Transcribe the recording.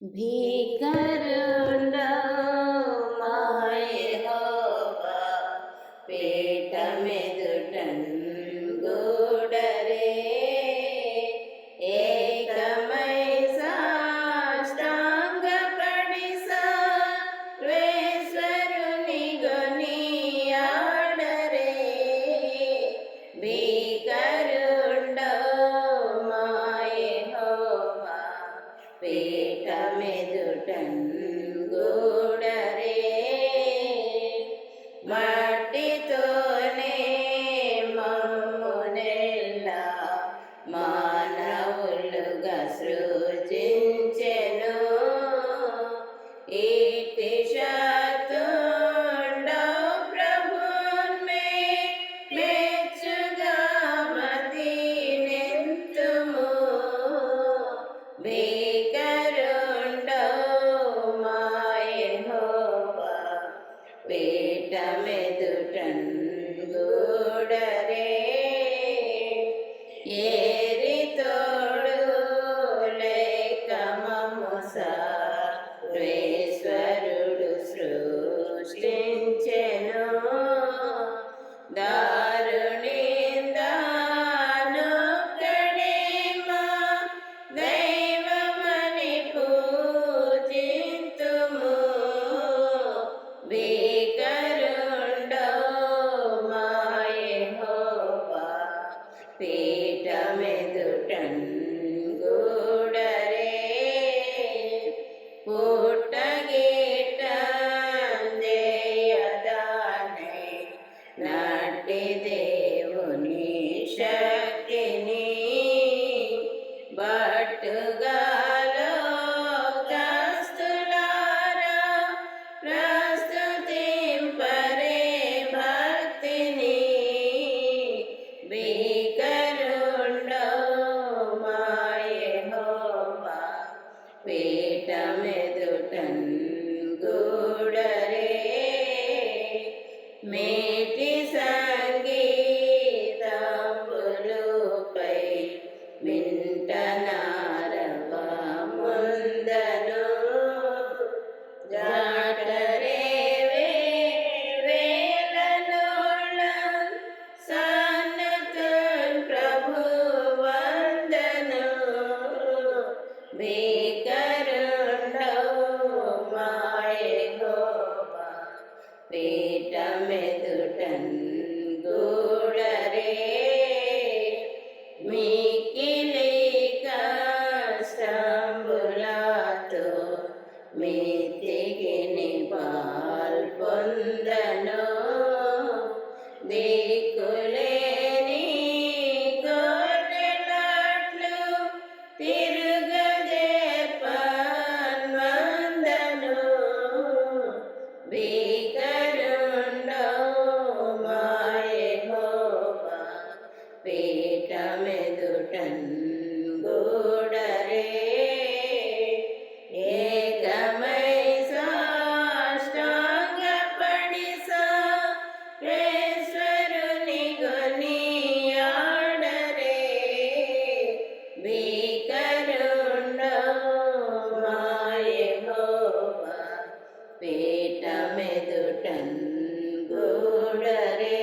భీకరుండో మాయహోవా పీఠమెదుటన్ భీకరుండో మాయహోవా పీఠమెదుటన్ గూడరే పీఠమెదుటన్ గూడరే పీఠమెదుటన్ గూడరే మేటి పీఠమెదుటన్ గూడరే మికిలి కష్టంబులతో మితికిని పాల్పొందను దిక్కులేని పీఠమెదుటన్ గూడరే ఏకమై సాష్టాంగపడి సర్వేశ్వరుని గొనియాడరే భీకరుండో మాయహోవా పీఠమెదుటన్ గూడరే